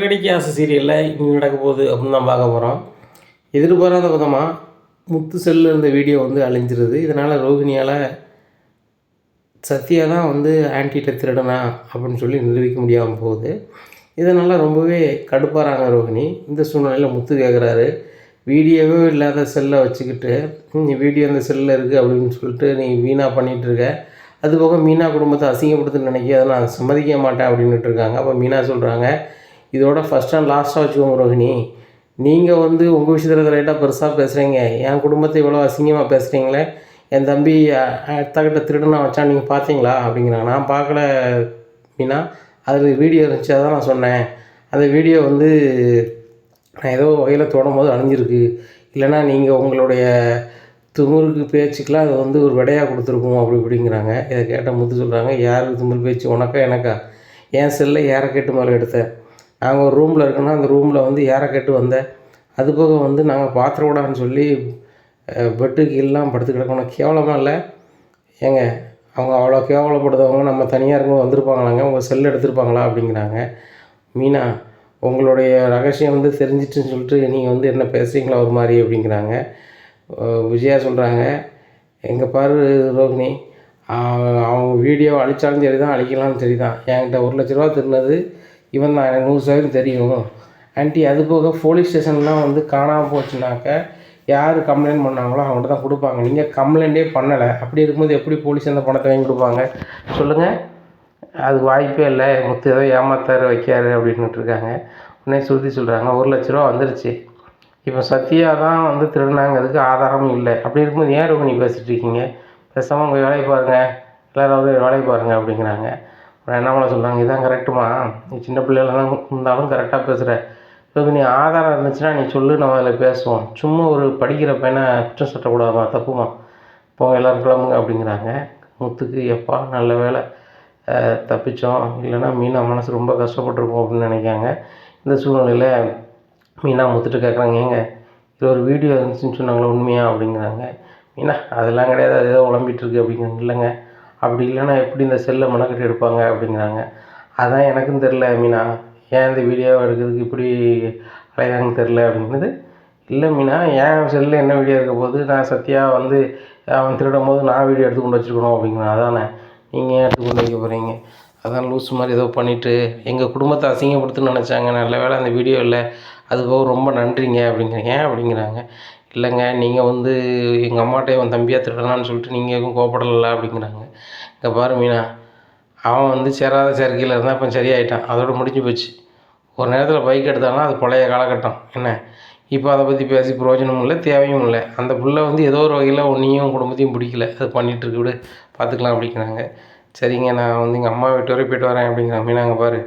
கடிக்கு ஆசை சீரியலில் இங்கே நடக்க போகுது அப்படின்னு தான் பார்க்க போகிறோம் எதிர்பாராத விதமாக முத்து செல்லில் இருந்த வீடியோ வந்து அழிஞ்சிருது. இதனால் ரோகிணியால் சத்யா தான் வந்து ஆன்டிட்ட திருடனா அப்படின்னு சொல்லி நிரூபிக்க முடியாமல் போகுது. இதனால் ரொம்பவே கடுப்பாகிறாங்க ரோகிணி. இந்த சூழ்நிலையில் முத்து கேட்குறாரு வீடியோவே இல்லாத செல்லை வச்சுக்கிட்டு நீ வீடியோ அந்த செல்லில் இருக்குது அப்படின்னு சொல்லிட்டு நீ வீணாக பண்ணிகிட்ருக்க அதுபோக அது போக மீனா குடும்பத்தை அசிங்கப்படுத்துன்னு நினைக்க அதை நான் சம்மதிக்க மாட்டேன் அப்படின்னுட்டு இருக்காங்க. அப்போ மீனா சொல்கிறாங்க இதோட ஃபஸ்ட் அண்ட் லாஸ்ட்டாக வச்சுக்கோங்க ரோஹிணி. நீங்கள் வந்து உங்கள் விஷயத்தில் ரைட்டாக பெருசாக பேசுகிறீங்க என் குடும்பத்தை இவ்வளோ அசிங்கமாக பேசுகிறீங்களே என் தம்பி அத்தக்கிட்ட திருடனா வச்சான் நீங்கள் பார்த்தீங்களா அப்படிங்கிறாங்க. நான் பார்க்கல மீனா. அதில் வீடியோ இருந்துச்சு. அதான் நான் சொன்னேன். அந்த வீடியோ வந்து நான் ஏதோ வகையில் தொடும்போது அழிஞ்சிருக்கு. இல்லைன்னா நீங்கள் உங்களுடைய துமுருக்கு பேச்சுக்கெலாம் அது வந்து ஒரு விடையாக கொடுத்துருக்கோம். அப்படி இப்படிங்கிறாங்க. இதை கேட்ட முத்து சொல்கிறாங்க யாருக்கு துமுறு பேச்சு? உனக்கா எனக்கா? என் செல்லை யாரை கேட்டு மேலே எடுத்தேன்? நாங்கள் ஒரு ரூமில் இருக்கோன்னா அந்த ரூமில் வந்து ஏற கேட்டு வந்தேன் அது போக வந்து நாங்கள் பாத்திரக்கூடாதுன்னு சொல்லி பெட்டுக்கு எல்லாம் படுத்து கிடக்கணும். கேவலமாக இல்லை. ஏங்க அவங்க அவ்வளோ கேவலப்படுறவங்க நம்ம தனியாக இருக்கும் வந்திருப்பாங்களாங்க? உங்கள் செல் எடுத்திருப்பாங்களா? அப்படிங்கிறாங்க. மீனா உங்களுடைய ரகசியம் வந்து தெரிஞ்சிட்டுன்னு சொல்லிட்டு நீங்கள் வந்து என்ன பேசுகிறீங்களா ஒரு மாதிரி அப்படிங்கிறாங்க. விஜயா சொல்கிறாங்க எங்கள் பாரு ரோகிணி அவங்க வீடியோ அழித்தாலும் சரி தான் அழிக்கலாம்னு சரி தான் என்கிட்ட ஒரு லட்ச ரூபா திருநது இவன் தான் எனக்கு நூறு சதவீதம் தெரியும். ஆன்ட்டி அது போக போலீஸ் ஸ்டேஷன்லாம் வந்து காணாமல் போச்சுனாக்க யார் கம்ப்ளைண்ட் பண்ணாங்களோ அவங்கள்ட்ட தான் கொடுப்பாங்க. நீங்கள் கம்ப்ளைண்ட்டே பண்ணலை. அப்படி இருக்கும்போது எப்படி போலீஸ் அந்த பணத்தை வாங்கி கொடுப்பாங்க? சொல்லுங்கள் அது வாய்ப்பே இல்லை. முத்து ஏதோ ஏமாத்தாரு வைக்காரு அப்படின்ட்டு இருக்காங்க. உடனே சுருதி சொல்கிறாங்க ஒரு லட்ச ரூபா வந்துருச்சு. இப்போ சத்யா தான் வந்து திருடினாங்கிறதுக்கு ஆதாரமும் இல்லை. அப்படி இருக்கும்போது ஏன் ரோகிணி பேசிகிட்டு இருக்கீங்க? பேசாமல் உங்கள் வேலையை பாருங்கள் எல்லோரும் வேலையை பாருங்கள் அப்படிங்கிறாங்க. அப்புறம் என்ன பண்ண சொல்கிறாங்க இதான் கரெக்டுமா நீ சின்ன பிள்ளைகள இருந்தாலும் கரெக்டாக பேசுகிற நீ ஆதாரம் இருந்துச்சுன்னா நீ சொல்லு நம்ம அதில் பேசுவோம். சும்மா ஒரு படிக்கிற பையனை குற்றம் சட்டக்கூடாதுமா தப்புமா? போங்க எல்லோரும் கிளம்புங்க அப்படிங்கிறாங்க. முத்துக்கு எப்பா நல்ல வேலை தப்பித்தோம் இல்லைன்னா மீனா மனசு ரொம்ப கஷ்டப்பட்டுருக்கோம் அப்படின்னு நினைக்காங்க. இந்த சூழ்நிலையில் மீனா முத்துட்டு கேட்குறாங்க ஏங்க இது ஒரு வீடியோ இருந்துச்சுன்னு சொன்னாங்களே? உண்மையா? அப்படிங்கிறாங்க. மீனா அதெல்லாம் கிடையாது. அது ஏதோ உழம்பிகிட்ருக்கு இருக்கு. அப்படிங்கிறாங்க. இல்லைங்க. அப்படி இல்லைன்னா எப்படி இந்த செல்லை மனக்கட்டி எடுப்பாங்க அப்படிங்கிறாங்க. அதான் எனக்கும் தெரில மீனா. ஏன் இந்த வீடியோ எடுக்கிறதுக்கு இப்படி அலையாங்கன்னு தெரில அப்படிங்கிறது. இல்லை மீனா என் செல்லில் என்ன வீடியோ இருக்க போது நான் சத்யா வந்து அவன் திருடும் போது நான் வீடியோ எடுத்துக்கொண்டு வச்சுருக்கணும் அப்படிங்கிறேன். அதானே? நீங்கள் ஏன் எடுத்து கொண்டு வைக்க போகிறீங்க அதான் லூஸ் மாதிரி ஏதோ பண்ணிவிட்டு எங்கள் குடும்பத்தை அசிங்கப்படுத்துன்னு நினச்சாங்க. நல்ல வேளை அந்த வீடியோ இல்லை. அது போக ரொம்ப நன்றிங்க அப்படிங்கிறேன் ஏன் அப்படிங்கிறாங்க? இல்லைங்க நீங்கள் வந்து எங்கள் அம்மாகிட்ட உன் தம்பியாக திருடலான்னு சொல்லிட்டு நீங்கள் எதுவும் கோவப்படலை அப்படிங்கிறாங்க. இங்கே பாரு மீனா அவன் வந்து சேராத சேர்க்கையில் இருந்தால் இப்போ சரியாயிட்டான். அதோட முடிஞ்சு போச்சு. ஒரு நேரத்தில் பைக் எடுத்தானா அது பழைய காலகட்டம். என்ன? இப்போ அதை பற்றி பேசி பிரயோஜனமும் இல்லை தேவையும் இல்லை. அந்த பிள்ளை வந்து ஏதோ ஒரு வகையில் ஒன்றையும் குடும்பத்தையும் பிடிக்கல. அது பண்ணிகிட்ருக்கு விடு. பார்த்துக்கலாம் அப்படிங்கிறாங்க. சரிங்க நான் வந்து எங்கள் அம்மா வீட்டு வரையும் போயிட்டு வரேன் அப்படிங்கிறாங்க மீனாங்க பாரு.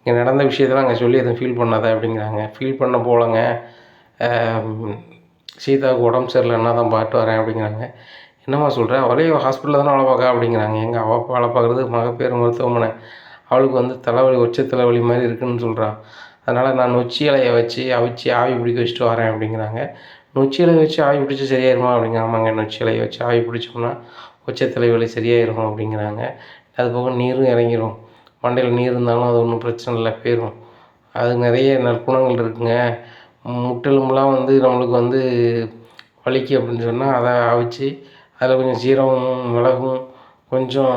இங்கே நடந்த விஷயத்தெல்லாம் அங்கே சொல்லி எதுவும் ஃபீல் பண்ணாத அப்படிங்கிறாங்க. ஃபீல் பண்ண போலங்க. சீதாவுக்கு உடம்பு சரியில்லைன்னா தான் பாட்டு வரேன் அப்படிங்கிறாங்க. என்னம்மா சொல்கிறேன் அவளே ஹாஸ்பிட்டலில் தானே வேலை பார்க்க அப்படிங்கிறாங்க. எங்கள் அவள் வேலை பார்க்குறது மகப்பேறு மருத்துவமனை. அவளுக்கு வந்து தலைவலி உச்ச தலைவலி மாதிரி இருக்குன்னு சொல்கிறான் அதனால் நான் நொச்சி இலையை வச்சு அவிச்சு ஆவி பிடிக்க வச்சுட்டு வரேன் அப்படிங்கிறாங்க. நொச்சி இலையை வச்சு ஆவி பிடிச்சி சரியாயிருமா அப்படிங்க ஆமாங்க நொச்சி இலையை வச்சு ஆவி பிடிச்சோம்னா உச்ச தலைவலி சரியாயிரும் அப்படிங்கிறாங்க. அது போக நீரும் இறங்கிரும். மண்டையில் நீர் இருந்தாலும் அது ஒன்றும் பிரச்சனை இல்லை போயிடும் அது நிறைய நற்குணங்கள் இருக்குங்க. முட்டெலும்புலாம் வந்து நம்மளுக்கு வந்து வலிக்கு அப்படின்னு சொன்னால் அதை அவிச்சு அதில் கொஞ்சம் சீரகமும் மிளகும் கொஞ்சம்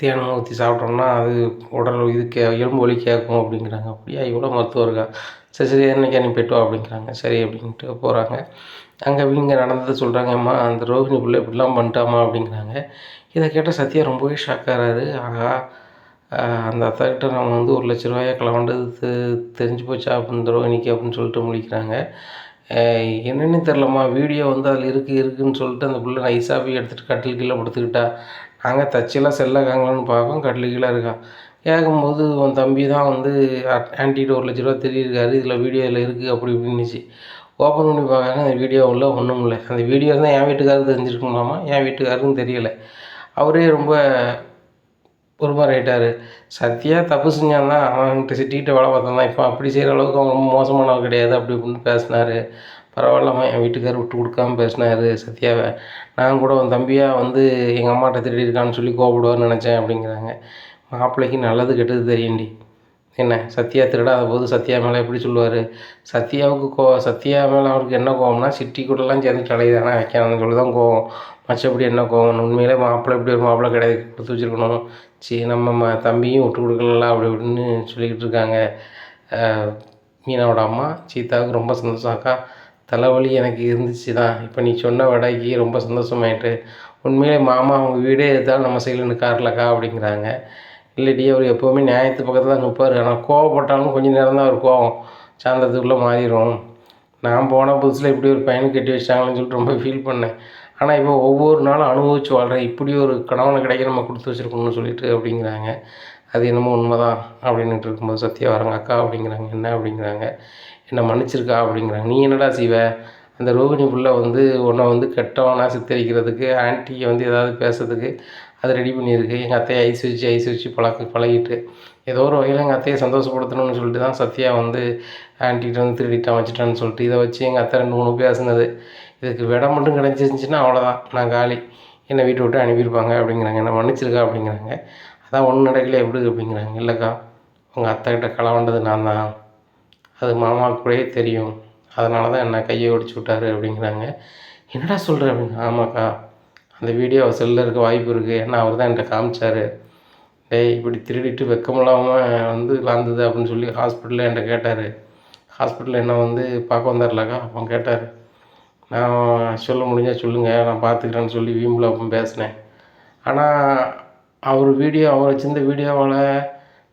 தேனும் ஊற்றி சாப்பிட்டோம்னா அது உடல் இது கே எலும்பு வலி கேட்கும் அப்படிங்கிறாங்க. அப்படியா? இவ்வளோ மருத்துவம் இருக்கா? சரி சரி என்னைக்கு நீ வா அப்படிங்கிறாங்க. சரி அப்படின்ட்டு போகிறாங்க அங்கே இவங்க நடந்ததை சொல்கிறாங்கம்மா அந்த ரோஹிணி பிள்ளை இப்படிலாம் பண்ணிட்டாமா அப்படிங்கிறாங்க. இதை கேட்டால் சத்யா ரொம்பவே ஷாக்காகிறாரு ஆகா அந்த அத்தாக்கிட்ட நம்ம வந்து ஒரு லட்ச ரூபாயை களவாண்டது தெரிஞ்சு போச்சா அப்படின்னு ரோஹிணிக்கு அப்படின்னு சொல்லிட்டு முழிக்கிறாங்க என்னென்னு தெரிலம்மா வீடியோ வந்து அதில் இருக்குது இருக்குன்னு சொல்லிட்டு அந்த பிள்ளை நைஸாக போய் எடுத்துகிட்டு கட்டில் கீழே படுத்துக்கிட்டா. நாங்கள் தச்செல்லாம் செல்லக்காங்களான்னு பார்ப்போம் கட்டில் கீழே இருக்கான் கேட்கும்போது உன் தம்பி தான் வந்து ஆன்டிகிட்ட ஒரு லட்ச ரூபா தெரியிருக்காரு இதில் வீடியோவில் இருக்குது அப்படி இப்படின்னுச்சு ஓப்பன் பண்ணி பார்க்காங்க அந்த வீடியோ உள்ள ஒன்றும் இல்லை. அந்த வீடியோ தான் என் வீட்டுக்காரருக்கு தெரிஞ்சிருக்குமாமா என் வீட்டுக்காருக்கும் தெரியலை. அவரே ரொம்ப ஒரு ஆகிட்டார் சத்யா தப்பு செஞ்சான்னா அவன்கிட்ட சிட்டிக்கிட்ட வேலை பார்த்தான். இப்போ அப்படி செய்கிற அளவுக்கு அவன் ரொம்ப மோசமானவன் கிடையாது அப்படி இப்படின்னு பேசினாரு. பரவாயில்லாம என் வீட்டுக்காரர் விட்டு கொடுக்காம பேசினாரு சத்யாவை. நான் கூட உன் தம்பியாக வந்து எங்கள் அம்மாட்ட திருடி இருக்கான்னு சொல்லி கோபப்படுவார்னு நினச்சேன் அப்படிங்கிறாங்க. மாப்பிள்ளைக்கு நல்லது கெட்டது தெரியும்டி. என்ன சத்யா திருடாத போது சத்யா மேலே எப்படி சொல்லுவார்? சத்யாவுக்கு கோ சத்யா மேலே அவருக்கு என்ன கோவம்னா சிட்டி கூடலாம் சேர்ந்து தலைதானே வைக்கணும்னு சொல்லி தான் கோவம். மற்றபடி என்ன கோவம் உண்மையிலே மாப்பிள்ளை இப்படி ஒரு மாப்பிள்ளை கிடையாது. கொடுத்து வச்சுருக்கணும். சரி நம்ம ம தம்பியும் விட்டு கொடுக்கலாம் அப்படி இப்படின்னு சொல்லிக்கிட்டு இருக்காங்க. மீனாவோட அம்மா சீதாவுக்கு ரொம்ப சந்தோஷம். அக்கா தலைவலி எனக்கு இருந்துச்சு தான் இப்போ நீ சொன்ன வடைக்கு ரொம்ப சந்தோஷமாயிட்டு. உண்மையிலே மாமா அவங்க வீடே எடுத்தாலும் நம்ம சைடில் நிற்கார்லக்கா அப்படிங்கிறாங்க. இல்லடி அவர் எப்போவுமே நியாயத்து பக்கத்தில் தான் நிற்பார் ஆனால் கோவப்பட்டாலும் கொஞ்சம் நேரம் தான் அவர் கோவம். சாந்தத்துக்குள்ளே மாறிடும் நான் போன புதுசில் இப்படி ஒரு பையனை கட்டி வச்சாங்கன்னு சொல்லிட்டு ரொம்ப ஃபீல் பண்ணேன். ஆனால் இப்போ ஒவ்வொரு நாளும் அனுபவிச்சு வாழ்கிறேன் இப்படி ஒரு கணவனை கிடைக்க நம்ம கொடுத்து வச்சுருக்கணும்னு சொல்லிட்டு அப்படிங்கிறாங்க. அது என்னமோ உண்மைதான் அப்படின்ட்டு இருக்கும்போது சத்யா வராங்க. அக்கா அப்படிங்கிறாங்க என்ன அப்படிங்கிறாங்க. என்னை மன்னிச்சிருக்கா அப்படிங்கிறாங்க. நீ என்னடா செய்வ? அந்த ரோகிணி புள்ள வந்து உன்னை வந்து கெட்டவனாக சித்தரிக்கிறதுக்கு ஆன்ட்டியை வந்து ஏதாவது பேசுறதுக்கு அதை ரெடி பண்ணியிருக்கு. எங்கள் அத்தையை ஐஸ் வச்சு ஐஸ் வச்சு பழக்க பழகிட்டு. ஏதோ ஒரு வகையில் எங்கள் அத்தையை சந்தோஷப்படுத்தணும்னு சொல்லிட்டு தான் சத்யா வந்து ஆன்ட்டிகிட்ட வந்து திருடிட்டான் வச்சுட்டான்னு சொல்லிட்டு இதை வச்சு எங்கள் அத்தை ரெண்டு மூணு பேசுனது. இதுக்கு விட மட்டும் கிடச்சிருந்துச்சின்னா அவ்வளோதான் நான் காலி. என்னை வீட்டை விட்டு அனுப்பியிருப்பாங்க அப்படிங்கிறாங்க. என்ன மன்னிச்சிருக்கா அப்படிங்கிறாங்க. அதான் ஒன்றும் நடக்கல எப்படி அப்படிங்கிறாங்க. இல்லைக்கா உங்கள் அத்தைக்கிட்ட கலவண்டது நான் தான். அது மாமாவுக்குள்ளேயே கூடயே தெரியும். அதனால தான் என்ன கையை ஒடிச்சு விட்டாரு அப்படிங்கிறாங்க. என்னடா சொல்கிற அப்படிங்க ஆமாக்கா. அந்த வீடியோ அவர் செல்லில் இருக்க வாய்ப்பு இருக்குது ஏன்னா அவர் தான் என்கிட்ட காமிச்சாரு. டேய் இப்படி திருடிட்டு வெக்கமில்லாமல் வந்து லாந்தது அப்படின்னு சொல்லி ஹாஸ்பிட்டலில் என்கிட்ட கேட்டார். ஹாஸ்பிட்டலில் என்ன வந்து பார்க்க வந்தார்லக்கா? அப்போ கேட்டார். நான் சொல்ல முடிஞ்சால் சொல்லுங்கள் நான் பார்த்துக்கிறேன்னு சொல்லி வீம்பில் அப்போ பேசினேன். ஆனால் அவர் வீடியோ அவர் வச்சிருந்த வீடியோவால்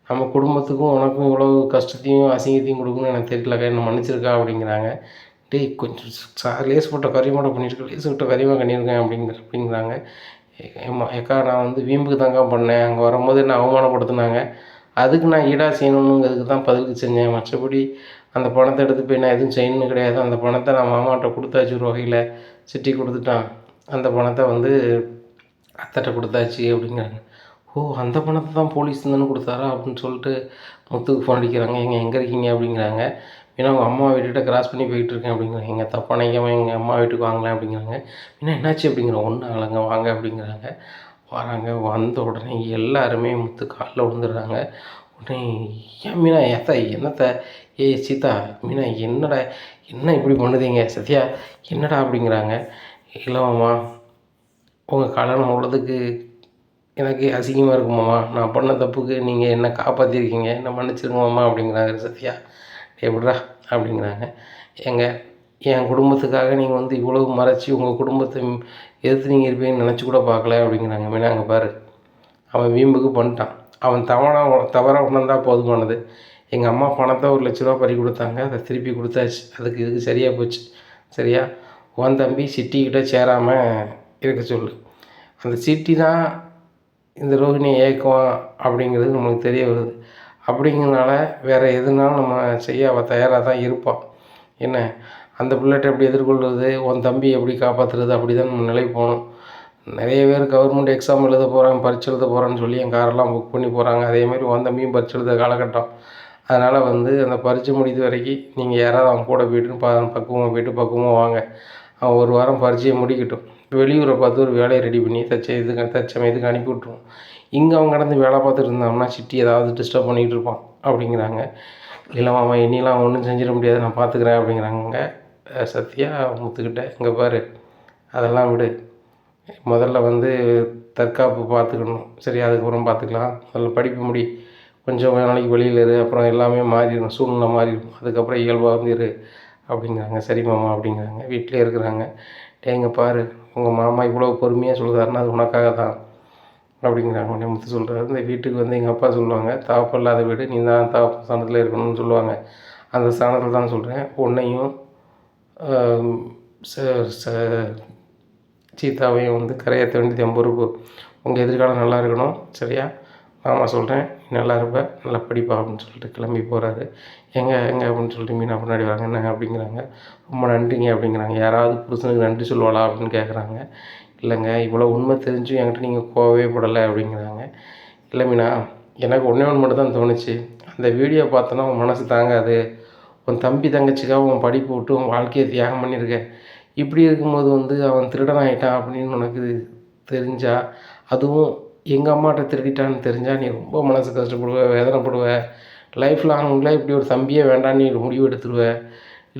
நம்ம குடும்பத்துக்கும் உனக்கும் இவ்வளோ கஷ்டத்தையும் அசிங்கத்தையும் கொடுக்கணும்னு எனக்கு தெரியலக்கா. என்ன மன்னிச்சிருக்கா அப்படிங்கிறாங்க. டேய் கொஞ்சம் சார் லேஸ் போட்ட கரிமோட பண்ணியிருக்கேன் லேஸ் விட்ட கரிமா பண்ணியிருக்கேன் அப்படிங்கிற அப்படிங்கிறாங்க. ஏம்மா ஏக்கா நான் வந்து வீம்புக்கு தாங்க பண்ணேன். அங்கே வரும்போது என்ன அவமானப்படுத்தினாங்க? அதுக்கு நான் ஈடாக செய்யணுங்கிறதுக்கு தான் பதிலுக்கு செஞ்சேன். மற்றபடி அந்த பணத்தை எடுத்து போய் நான் எதுவும் செய்யணும்னு கிடையாது. அந்த பணத்தை நான் மாமாட்ட கொடுத்தாச்சு ஒரு வகையில். சிட்டி கொடுத்துட்டான். அந்த பணத்தை வந்து அத்தட்ட கொடுத்தாச்சு அப்படிங்கிறாங்க. ஓ அந்த பணத்தை தான் போலீஸ் தானே கொடுத்தாரா அப்படின்னு சொல்லிட்டு முத்துக்கு ஃபோன் அடிக்கிறாங்க. எங்கே எங்கே இருக்கீங்க அப்படிங்கிறாங்க. ஏன்னா உங்கள் அம்மா வீட்டுக்கிட்ட கிராஸ் பண்ணி போயிட்டு இருக்கேன் அப்படிங்கிறாங்க எங்கள் தப்பானைக்காம எங்கள் அம்மா வீட்டுக்கு வாங்கலாம் அப்படிங்கிறாங்க. என்ன என்னாச்சு அப்படிங்கிற ஒன்றும் ஆகலைங்க வாங்க அப்படிங்கிறாங்க. வராங்க வந்த உடனே எல்லாருமே முத்து காலில் விழுந்துடுறாங்க. உடனே ஏன் மீனா ஏத்தா என்னத்த? ஏய் சீதா மீனா என்னடா என்ன இப்படி பண்ணுதீங்க? சத்யா என்னடா? அப்படிங்கிறாங்க. இல்லைம்மா உங்கள் கல்யாணம் உள்ளதுக்கு எனக்கு அசிங்கமாக இருக்குமாம்மா நான் பண்ண தப்புக்கு நீங்கள் என்ன காப்பாற்றிருக்கீங்க என்ன மன்னிச்சிருங்கம்மா அப்படிங்கிறாங்க சத்யா. எப்படிடா அப்படிங்கிறாங்க. எங்கள் என் குடும்பத்துக்காக நீங்கள் வந்து இவ்வளவு மறைச்சி உங்கள் குடும்பத்தை எதிர்த்து நீங்கள் இருப்பீங்கன்னு நினச்சி கூட பார்க்கல அப்படிங்கிறாங்க. மீனாங்க பாரு. அவன் வீம்புக்கு பண்ணிட்டான். அவன் தவறாக தவறாக உணர்ந்தா போதுமானது. எங்கள் அம்மா பணத்தை ஒரு லட்ச ரூபா பறி கொடுத்தாங்க. அதை திருப்பி கொடுத்தாச்சு. அதுக்கு இதுக்கு சரியாக போச்சு. சரியா? உன் தம்பி சிட்டிக்கிட்ட சேராமல் இருக்க சொல்லு. அந்த சிட்டி தான் இந்த ரோகிணியை ஏக்குவான் அப்படிங்கிறது நம்மளுக்கு தெரிய வருது. அப்படிங்கிறனால வேறு எதுனாலும் நம்ம செய்ய தயாராக தான் இருப்பான் என்ன? அந்த பிள்ளைகிட்ட எப்படி எதிர்கொள்வது உன் தம்பி எப்படி காப்பாற்றுறது அப்படி தான் நம்ம நிலை போகணும். நிறைய பேர் கவர்மெண்ட் எக்ஸாம் எழுத போகிறாங்க பரீட்சை எழுத போகிறான்னு சொல்லி என் காரெல்லாம் புக் பண்ணி போகிறாங்க அதேமாதிரி உன் தம்பியும் பரீட்சை எழுத காலகட்டம். அதனால் வந்து அந்த பரீட்சை முடிந்த வரைக்கும் நீங்கள் யாராவது அவன் கூட போய்ட்டுன்னு பா பக்குவமாக போயிட்டு பக்குவமாக வாங்க. அவன் ஒரு வாரம் பரீட்சையை முடிக்கட்டும். வெளியூரை பார்த்து ஒரு வேலையை ரெடி பண்ணி தச்ச இதுக்கு தச்சமயத்துக்கு அனுப்பி விட்ருவோம் இங்கே அவன் கடந்து வேலை பார்த்துட்டு இருந்தான்னா சிட்டி ஏதாவது டிஸ்டர்ப் பண்ணிகிட்டு இருப்பான் அப்படிங்கிறாங்க. இல்லை மாமா இனிலாம் ஒன்றும் செஞ்சிட முடியாது நான் பார்த்துக்கிறேன் அப்படிங்கிறாங்க. சத்யா முத்துக்கிட்ட இங்கே பாரு அதெல்லாம் விடு. முதல்ல வந்து தற்காப்பு பார்த்துக்கணும். சரி அதுக்கப்புறம் பார்த்துக்கலாம். முதல்ல படிப்பு முடி. கொஞ்சம் கொஞ்ச நாளைக்கு வெளியில் இரு. அப்புறம் எல்லாமே மாறிடும். சூழ்நிலை மாறிடும். அதுக்கப்புறம் இயல்பாக வந்து இரு. அப்படிங்கிறாங்க. சரி மாமா அப்படிங்கிறாங்க. வீட்டிலே இருக்கிறாங்க. டேங்க பாரு. உங்கள் மாமா இவ்வளோ பொறுமையாக சொல்லுதாருன்னா அது உனக்காக தான் அப்படிங்கிறாங்க. உடனே முத்து சொல்கிறாரு இந்த வீட்டுக்கு வந்து எங்கள் அப்பா சொல்லுவாங்க தாப்பு இல்லாத வீடு நீ தான் தாப்பு ஸ்தானத்தில் இருக்கணும்னு சொல்லுவாங்க. அந்த ஸ்தானத்தில் தான் சொல்கிறேன் உன்னையும் ச- ச- சீதாவையும் வந்து கரையேற்ற வேண்டியது என் பொறுப்பு. உங்கள் எதிர்காலம் நல்லா இருக்கணும் சரியா? மாமா சொல்கிறேன் நீ நல்லா இருப்ப நல்லா படிப்பா அப்படின்னு சொல்லிட்டு கிளம்பி போகிறாரு எங்கே எங்கே? அப்படின்னு சொல்லிட்டு மீனா முன்னாடி வராங்க. என்ன? அப்படிங்கிறாங்க. ரொம்ப நன்றிங்க அப்படிங்கிறாங்க. யாராவது புருஷனுக்கு நன்றி சொல்லுவாளா? அப்படின்னு கேட்குறாங்க இல்லைங்க இவ்வளோ உண்மை தெரிஞ்சும் என்கிட்ட நீங்கள் கோவவே படலை அப்படிங்கிறாங்க. இல்லை மீனா எனக்கு ஒன்றே ஒன்று மட்டும் தான் தோணுச்சு. அந்த வீடியோ பார்த்தோன்னா உன் மனசு தாங்காது. உன் தம்பி தங்கச்சிக்காக உன் படிப்பு விட்டு உன் வாழ்க்கையை தியாகம் பண்ணியிருக்க. இப்படி இருக்கும்போது வந்து அவன் திருடன் ஆகிட்டான் அப்படின்னு உனக்கு தெரிஞ்சா அதுவும் எங்கள் அம்மாட்ட திருடிட்டான்னு தெரிஞ்சால் நீ ரொம்ப மனசு கஷ்டப்படுவ வேதனைப்படுவ. லைஃப் லாங்கில் இப்படி ஒரு தம்பியே வேண்டாம் நீ முடிவு எடுத்துடுவ.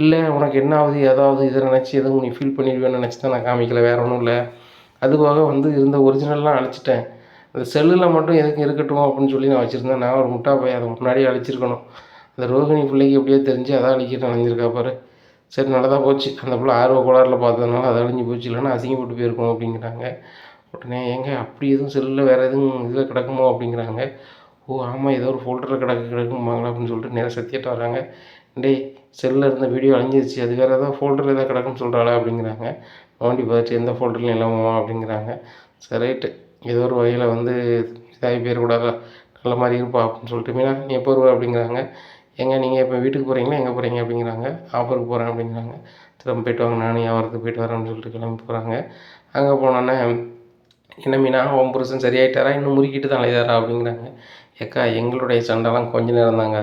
இல்லை உனக்கு என்ன ஆகுது ஏதாவது இதை நினச்சி எதுவும் நீ ஃபீல் பண்ணிடுவேன்னு நினச்சி தான் நான் காமிக்கல வேறு ஒன்றும் இல்லை. அதுவாக வந்து இருந்த ஒரிஜினல்லாம் அழிச்சிட்டேன். அந்த செல்லில் மட்டும் எதுக்கு இருக்கட்டும் அப்படின்னு சொல்லி நான் வச்சுருந்தேன். நான் ஒரு முட்டா போய் அதை முன்னாடியே அழிச்சிருக்கணும். அந்த ரோகிணி பிள்ளைக்கு எப்படியோ தெரிஞ்சு அதான் அழிக்கிட்டு அழிஞ்சிருக்கா பாரு. சரி நல்லதாக போச்சு. அந்த பிள்ளை ஆர்வ கோளாறில் பார்த்ததுனால அது அழிஞ்சு போச்சு. இல்லைன்னா அசிங்கப்பட்டு போயிருக்கோம் அப்படிங்கிறாங்க. உடனே ஏங்க அப்படி எதுவும் செல்லில் வேறு எதுவும் இதில் கிடக்குமோ அப்படிங்கிறாங்க. ஓ ஆமாம் ஏதோ ஒரு ஃபோல்டரில் கிடக்கு கிடக்குமாங்களா அப்படின்னு சொல்லிட்டு நேராக சத்தியிட்ட வராங்க டேய் செல்லில் இருந்த வீடியோ அழிஞ்சிருச்சு. அது வேறு ஏதாவது ஃபோல்டர் ஏதாவது கிடக்குன்னு சொல்கிறாளா அப்படிங்கிறாங்க. நோண்டி பார்த்து எந்த ஃபோல்டர்லையும் இல்லாமல் அப்படிங்கிறாங்க. சரி ரைட்டு ஏதோ ஒரு வகையில் வந்து இதாகி போயிடக்கூடாதா? நல்ல மாதிரி இருப்பா அப்படின்னு சொல்லிட்டு மீனா நீ எப்போ வருவா அப்படிங்கிறாங்க. எங்கே நீங்கள் இப்போ வீட்டுக்கு போகிறீங்களா எங்கே போகிறீங்க அப்படிங்கிறாங்க. ஆஃபருக்கு போகிறேன் அப்படிங்கிறாங்க. திரும்ப போயிட்டு வாங்க நானும் வியாபாரத்துக்கு போயிட்டு வரேன்னு சொல்லிட்டு கிளம்பி போகிறாங்க அங்கே போனோன்னே என்ன மீனா உன் புருஷன் சரியாயிட்டாரா? இன்னும் முறுக்கிட்டு தான் அலைதாரா அப்படிங்கிறாங்க. ஏக்கா எங்களுடைய சண்டைலாம் கொஞ்ச நேரம் தாங்க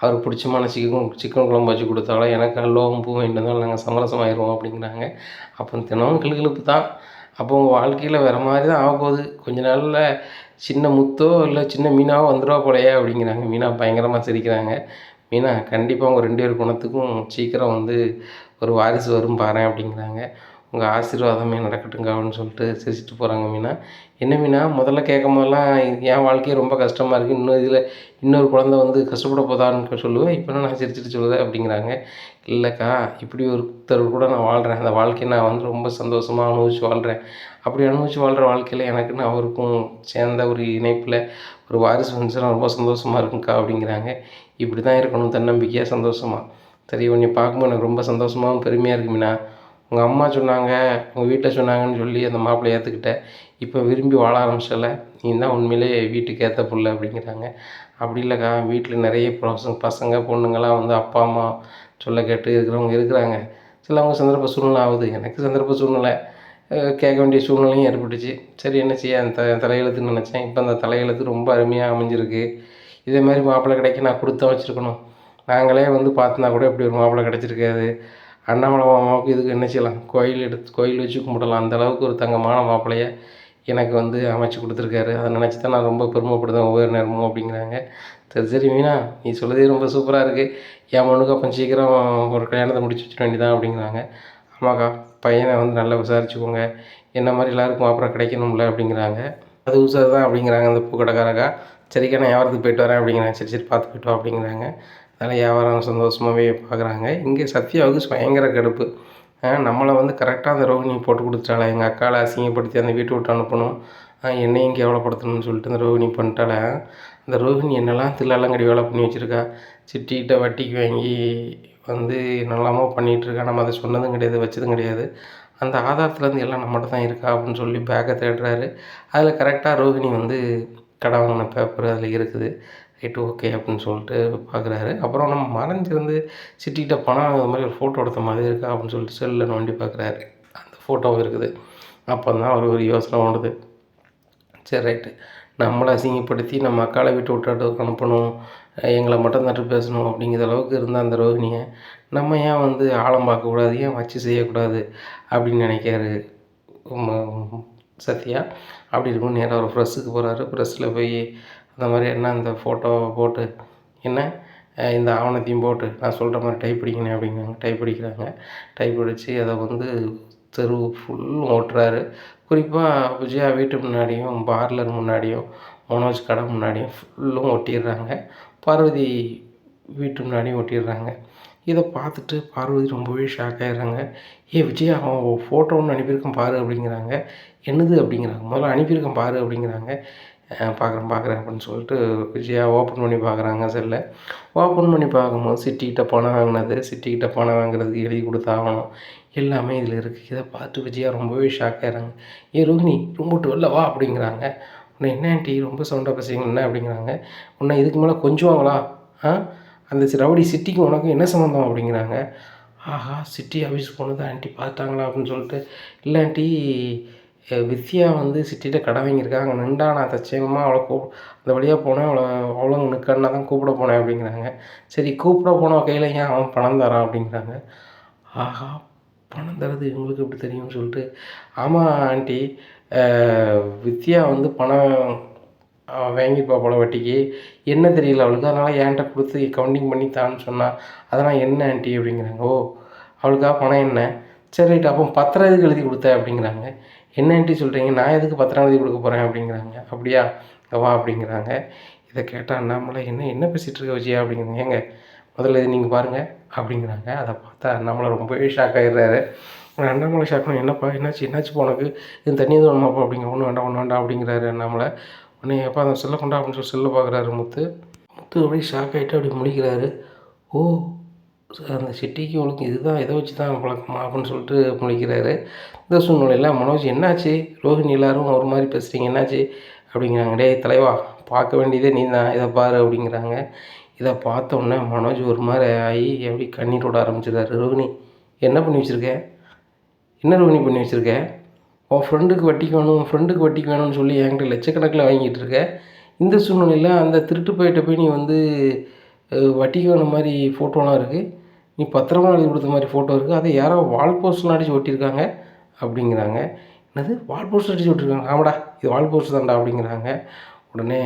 அவர் பிடிச்சமான சிக்கன் சிக்கன் குழம்பு வச்சு கொடுத்தாலும் எனக்கு அல்வாவும் பூ வாங்கிட்டு வந்தாலும் நாங்கள் சமரசமாயிருவோம் அப்படிங்கிறாங்க. அப்போ தினமும் கிளுகிழுப்பு தான். அப்போ உங்கள் வாழ்க்கையில் வேறு மாதிரி தான் ஆக கொஞ்ச நாளில் சின்ன முத்தோ இல்லை சின்ன மீனாவோ வந்துடுவா போலையே அப்படிங்கிறாங்க. மீனா பயங்கரமாக சிரிக்கிறாங்க. மீனா கண்டிப்பாக உங்கள் ரெண்டு பேர் குணத்துக்கும் சீக்கிரம் வந்து ஒரு வாரிசு வரும் பாரேன் அப்படிங்கிறாங்க. உங்கள் ஆசீர்வாதமே நடக்கட்டுங்க அப்படின்னு சொல்லிட்டு சிரிச்சிட்டு போகிறாங்க மீனா. என்ன மீனா முதல்ல கேட்கும் போதெல்லாம் என் வாழ்க்கையே ரொம்ப கஷ்டமாக இருக்குது இன்னும் இதில் இன்னொரு குழந்தை வந்து கஷ்டப்பட போதான்னு சொல்லுவேன் இப்போ நான் சிரிச்சிட்டு சொல்லுவேன் அப்படிங்கிறாங்க. இல்லைக்கா இப்படி ஒருத்தர் கூட நான் வாழ்கிறேன் அந்த வாழ்க்கையை நான் வந்து ரொம்ப சந்தோஷமாக அனுபவிச்சு வாழ்கிறேன் அப்படி அனுபவிச்சு வாழ்கிற வாழ்க்கையில் எனக்குன்னு அவருக்கும் சேர்ந்த ஒரு இணைப்பில் ஒரு வாரிசு வந்துச்சுன்னா ரொம்ப சந்தோஷமாக இருக்குங்க்கா அப்படிங்கிறாங்க. இப்படி தான் இருக்கணும். தன்னம்பிக்கையாக சந்தோஷமாக சரி உன்னை பார்க்கும்போது எனக்கு ரொம்ப சந்தோஷமாகவும் பெருமையாக இருக்குமிண்ணா உங்கள் அம்மா சொன்னாங்க உங்கள் வீட்டில் சொன்னாங்கன்னு சொல்லி அந்த மாப்பிள்ளை ஏற்றுக்கிட்டேன் இப்போ விரும்பி வாழ ஆரம்பிச்சல. நீ தான் உண்மையிலே வீட்டுக்கு ஏற்ற புள்ள அப்படிங்கிறாங்க. அப்படி இல்லைக்கா வீட்டில் நிறைய பசங்க பசங்க பொண்ணுங்கள்லாம் வந்து அப்பா அம்மா சொல்ல கேட்டு இருக்கிறவங்க இருக்கிறாங்க. சிலவங்க சந்தர்ப்ப சூழ்நிலை ஆகுது. எனக்கு சந்தர்ப்ப சூழ்நிலை கேட்க வேண்டிய சூழ்நிலையும் ஏற்பட்டுச்சு. சரி என்ன செய்ய? அந்த த தலையெழுத்துன்னு நினச்சேன். இப்போ அந்த தலையெழுத்து ரொம்ப அருமையாக அமைஞ்சிருக்கு. இதே மாதிரி மாப்பிள்ளை கிடைக்க நான் கொடுத்தா வச்சுருக்கணும். நாங்களே வந்து பார்த்துனா கூட இப்படி ஒரு மாப்பிள்ளை கிடச்சிருக்காது. அண்ணாமலை மாமாவுக்கு இதுக்கு என்ன செய்யலாம்? கோயில் எடுத்து கோயில் வச்சு கும்பிடலாம். அந்தளவுக்கு ஒரு தங்கமான மாப்பிள்ளைய எனக்கு வந்து அமைச்சு கொடுத்துருக்காரு. அதை நினச்சி தான் நான் ரொம்ப பெருமைப்படுதேன் ஒவ்வொரு நேரமும் அப்படிங்கிறாங்க. சரி சரி மீனா நீ சொல்லதே ரொம்ப சூப்பராக இருக்குது என் பொண்ணுக்கு அப்போ சீக்கிரம் ஒரு கல்யாணத்தை முடிச்சு வச்சிட வேண்டியதான் அப்படிங்கிறாங்க. ஆமாக்கா பையனை வந்து நல்லா விசாரிச்சுக்கோங்க. என்ன மாதிரி எல்லாருக்கும் அப்புறம் கிடைக்கணும்ல அப்படிங்கிறாங்க. அது உசார் தான் அப்படிங்கிறாங்க அந்த பூக்கடைக்காரக்கா. சரிக்கா நான் வியாபாரத்துக்கு போயிட்டு வரேன் அப்படிங்கிறாங்க. சரி சரி பார்த்து போயிட்டு வா அப்படிங்கிறாங்க. அதனால் வியாபாரம் சந்தோஷமாகவே பார்க்குறாங்க. இங்கே சத்யாவுக்கு பயங்கர கடுப்பு. நம்மளை வந்து கரெக்டாக அந்த ரோகிணி போட்டு கொடுத்துட்டாளே எங்கள் அக்காவை அசிங்கப்படுத்தி அந்த வீட்டை விட்டு அனுப்பணும். என்னையும் கேவலப்படுத்தணும்னு சொல்லிட்டு அந்த ரோகிணி பண்ணிட்டால அந்த ரோகிணி என்னெல்லாம் தில்லாலங்கடி வேலை பண்ணி வச்சுருக்கா? சிட்டிகிட்ட வட்டிக்கு வாங்கி வந்து நல்லாமோ பண்ணிகிட்ருக்கா நம்ம அதை சொன்னதும் கிடையாது வச்சதும் கிடையாது. அந்த ஆதாரத்துலேருந்து எல்லாம் நம்மகிட்ட தான் இருக்கா அப்படின்னு சொல்லி பேக்கை தேடுறாரு. அதில் கரெக்டாக ரோகிணி வந்து கடை வாங்கின பேப்பர் அதில் இருக்குது. ரைட்டு ஓகே அப்படின்னு சொல்லிட்டு பார்க்குறாரு அப்புறம் நம்ம மறைஞ்சிருந்து சிட்டிகிட்ட பணம் அந்த மாதிரி ஒரு ஃபோட்டோ எடுத்த மாதிரி இருக்கா அப்படின்னு சொல்லிட்டு செல்லில் நோண்டி பார்க்குறாரு அந்த ஃபோட்டோவும் இருக்குது. அப்போ தான் அவர் ஒரு யோசனை ஓடுது. சரி ரைட்டு நம்மளை அசிங்கப்படுத்தி நம்ம அக்காலை விட்டு விட்டாட்டு அனுப்பணும். எங்களை மட்டும் தட்டு பேசணும் அப்படிங்கிற அளவுக்கு இருந்தால் அந்த ரோகிணியை நம்ம ஏன் வந்து ஆழம் பார்க்கக்கூடாது? ஏன் வச்சு செய்யக்கூடாது? அப்படின்னு நினைக்காரு சத்யா. அப்படி இருக்கும் நேராக ஒரு ப்ரெஸ்ஸுக்கு போகிறாரு ப்ரெஸ்ஸில் போய் அந்த மாதிரி என்ன அந்த ஃபோட்டோவை போட்டு என்ன? இந்த ஆவணத்தையும் போட்டு நான் சொல்கிற மாதிரி டைப் அடிக்கணும் அப்படிங்கிறாங்க. டைப் அடிக்கிறாங்க. டைப் அடித்து அதை வந்து தெரு ஃபுல்லும் ஓட்டுறாரு. குறிப்பாக விஜயா வீட்டு முன்னாடியும் பார்லர் முன்னாடியும் மனோஜ் கடை முன்னாடியும் ஃபுல்லும் ஒட்டிடுறாங்க பார்வதி வீட்டு முன்னாடியும் ஒட்டிடுறாங்க இதை பார்த்துட்டு பார்வதி ரொம்பவே ஷாக் ஆகிடுறாங்க ஏ விஜயா அவன் ஃபோட்டோ ஒன்று அனுப்பியிருக்கேன் பாரு அப்படிங்கிறாங்க. என்னது? அப்படிங்கிறாங்க. முதல்ல அனுப்பியிருக்கேன் பாரு அப்படிங்கிறாங்க. பார்க்குறேன் பார்க்குறேன் அப்படின்னு சொல்லிட்டு விஜயா ஓப்பன் பண்ணி பார்க்குறாங்க செல்லை. ஓப்பன் பண்ணி பார்க்கும்போது சிட்டிக்கிட்ட பணம் வாங்கினது சிட்டிக்கிட்ட பணம் வாங்குறதுக்கு எழுதி கொடுத்தாகணும் எல்லாமே இதில் இருக்குது இதை பார்த்து விஜயா ரொம்பவே ஷாக் ஆகிறாங்க ஏ ரோஹினி ரொம்ப வெளில வா அப்படிங்கிறாங்க. உன்னை என்ன ஆண்டி? ரொம்ப சவுண்டாக பேசுகிறீங்க என்ன? அப்படிங்கிறாங்க. உன்னை இதுக்கு மேலே கொஞ்சுவாங்களா? ஆ அந்த ரவுடி சிட்டிக்கு உனக்கும் என்ன சம்மந்தம் அப்படிங்கிறாங்க. ஆஹா சிட்டி ஆஃபீஸ் போனது ஆண்டி பார்த்தாங்களா அப்படின்னு சொல்லிட்டு இல்லை ஆண்டி வித்யா வந்து சிட்டியில் கடை வாங்கியிருக்காங்க. அங்கே நின்றா நான் தச்சேங்கமாக அவளை கூப் அந்த வழியாக போனேன். அவளை அவ்வளோ நிற்கன்னா தான் கூப்பிட போனேன் அப்படிங்கிறாங்க. சரி கூப்பிட போன கையில் ஏன் அவன் பணம் தரான் அப்படிங்கிறாங்க. ஆஹா பணம் தரது இவங்களுக்கு எப்படி தெரியும்னு சொல்லிட்டு ஆமாம் ஆண்டி வித்யா வந்து பணம் வாங்கியிருப்பா போல வட்டிக்கு? என்ன தெரியல அவளுக்கு. அதனால் என்கிட்ட கொடுத்து கவுண்டிங் பண்ணி தான்னு சொன்னால் அதெல்லாம் என்ன ஆண்டி அப்படிங்கிறாங்க. ஓ அவளுக்கா பணம் என்ன? சரி ரைட் அப்போ பத்திரம் எதுக்கு எழுதி கொடுத்த அப்படிங்கிறாங்க. என்ன ஆண்டி சொல்கிறீங்க நான் எதுக்கு பத்திரம் எழுதி கொடுக்க போகிறேன் அப்படிங்கிறாங்க. அப்படியா? வா அப்படிங்கிறாங்க. இதை கேட்டால் அண்ணாமலை என்ன என்ன பேசிகிட்டு இருக்க விஜயா அப்படிங்கிறாங்க. ஏங்க முதல்ல இது நீங்கள் பாருங்கள் அப்படிங்கிறாங்க. அதை பார்த்தா அண்ணாமலை ரொம்பவே ஷாக் ஆகிடுறாரு அண்ணாமலை ஷாக்னா என்னப்பா? என்னாச்சு? என்னாச்சு போனக்கு? இது தண்ணி எதுவும் வேணுமாப்பா? அப்படிங்க. ஒன்றும் வேண்டாம் ஒன்றும் வேண்டாம் அப்படிங்கிறாரு அண்ணாமலை. அண்ணே அப்பா அந்த செல்லை கொண்டா அப்படின்னு சொல்லி செல்லை பார்க்குறாரு முத்து. முத்து அப்படியே ஷாக் ஆகிட்டு அப்படி முழிக்கிறாரு. ஓ அந்த சிட்டிக்கு ஒழுங்கு இதுதான் இதை வச்சு தான் பழக்கமா அப்படின்னு சொல்லிட்டு முழிக்கிறாரு. இந்த சூழ்நிலையில் மனோஜ் என்னாச்சு? ரோஹிணி எல்லாரும் ஒரு மாதிரி பேசுகிறீங்க என்னாச்சு? அப்படிங்கிறாங்க டே தலைவா பார்க்க வேண்டியதே நீ தான் இதை பாரு அப்படிங்கிறாங்க. இதை பார்த்த உடனே மனோஜ் ஒரு மாதிரி ஆகி எப்படி கண்ணீர் விட ஆரம்பிச்சிடுறாரு. ரோஹிணி என்ன பண்ணி வச்சுருக்க? என்ன ரோஹிணி பண்ணி வச்சுருக்கேன் உன் ஃப்ரெண்டுக்கு வட்டிக்கு வேணும் உன் ஃப்ரெண்டுக்கு வட்டிக்கு வேணும்னு சொல்லி என்கிட்ட லட்சக்கணக்கில் வாங்கிட்டு இருக்க. இந்த சூழ்நிலையில் அந்த திருட்டு போயிட்ட போய் நீ வந்து வட்டிக்கு வேணும் மாதிரி ஃபோட்டோலாம் இருக்குது நீ பத்திரமா எழுதி கொடுத்த மாதிரி ஃபோட்டோ இருக்குது அதை யாரோ வால் போஸ்ட்லாம் அடித்து ஒட்டியிருக்காங்க அப்படிங்கிறாங்க. என்னது? வால் போஸ்ட் அடித்து ஒட்டிருக்காங்க ஆமாடா இது வால் போஸ்ட் தான்டா அப்படிங்கிறாங்க. உடனே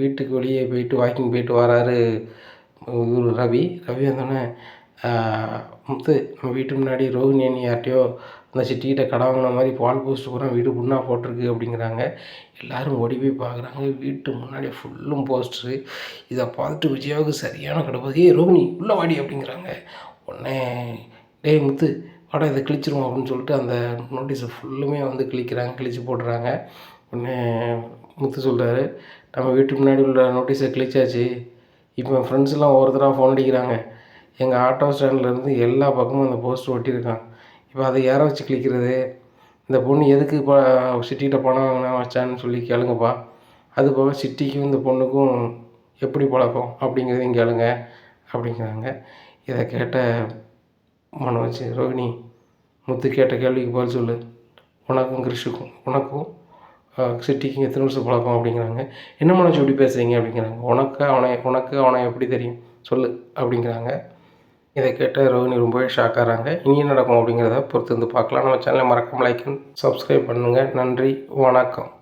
வீட்டுக்கு வெளியே போயிட்டு வாக்கிங் போயிட்டு வராரு இவர் ரவி. ரவி வந்தோடனே முத்து நம்ம வீட்டு முன்னாடி ரோஹிணி அண்ணி யார்ட்டையோ அந்த சிட்டிக்கிட்ட கடை வாங்கின மாதிரி பால் போஸ்ட் பூரா வீடு புண்ணாக போட்டிருக்கு அப்படிங்கிறாங்க. எல்லோரும் ஓடி போய் பார்க்குறாங்க. வீட்டு முன்னாடி ஃபுல்லும் போஸ்டரு இதை பார்த்துட்டு விஜயாவுக்கு சரியான கடுப்பது ஏ ரோஹிணி உள்ளே வாடி அப்படிங்கிறாங்க. உடனே டேய் முத்து வாடா இதை கிழிச்சிருவோம் அப்படின்னு சொல்லிட்டு அந்த நோட்டீஸை ஃபுல்லுமே வந்து கிழிக்கிறாங்க. கிழிச்சு போடுறாங்க உடனே முத்து சொல்கிறாரு நம்ம வீட்டு முன்னாடி உள்ள நோட்டீஸை கிழிச்சாச்சு. இப்போ என் ஃப்ரெண்ட்ஸ் எல்லாம் ஒவ்வொருத்தராக ஃபோன் அடிக்கிறாங்க. எங்கள் ஆட்டோ ஸ்டாண்ட்லேருந்து எல்லா பக்கமும் அந்த போஸ்டர் ஒட்டியிருக்கான். இப்போ அதை யாரை வச்சு கிளிக்கிறது இந்த பொண்ணு எதுக்கு இப்போ சிட்டிகிட்ட பணம் வாங்கினா வச்சான்னு சொல்லி கேளுங்கப்பா. அது போக சிட்டிக்கும் இந்த பொண்ணுக்கும் எப்படி பழக்கம்? அப்படிங்கிறதையும் கேளுங்க. அப்படிங்கிறாங்க. இதை கேட்ட மனோஜ் ரோகிணி முத்து கேட்ட கேள்விக்கு பதில் சொல்லு. உனக்கும் கிறிஷுக்கும் உனக்கும் சிட்டிக்கும் எத்தனை வருஷம் பழக்கம் அப்படிங்கிறாங்க. என்ன மனோஜ் எப்படி பேசுறீங்க? அப்படிங்கிறாங்க. உனக்கு அவனை உனக்கு அவனை எப்படி தெரியும்? சொல்லு. அப்படிங்கிறாங்க. இதை கேட்டு ரோஹினி ரொம்பவே ஷாக் ஆகிறாங்க. இனி நடக்கும் அப்படிங்கிறத பொறுத்து வந்து பார்க்கலாம். நம்ம சேனலை மறக்காமல் லைக் அண்ட் சப்ஸ்கிரைப் பண்ணுங்கள் நன்றி. வணக்கம்.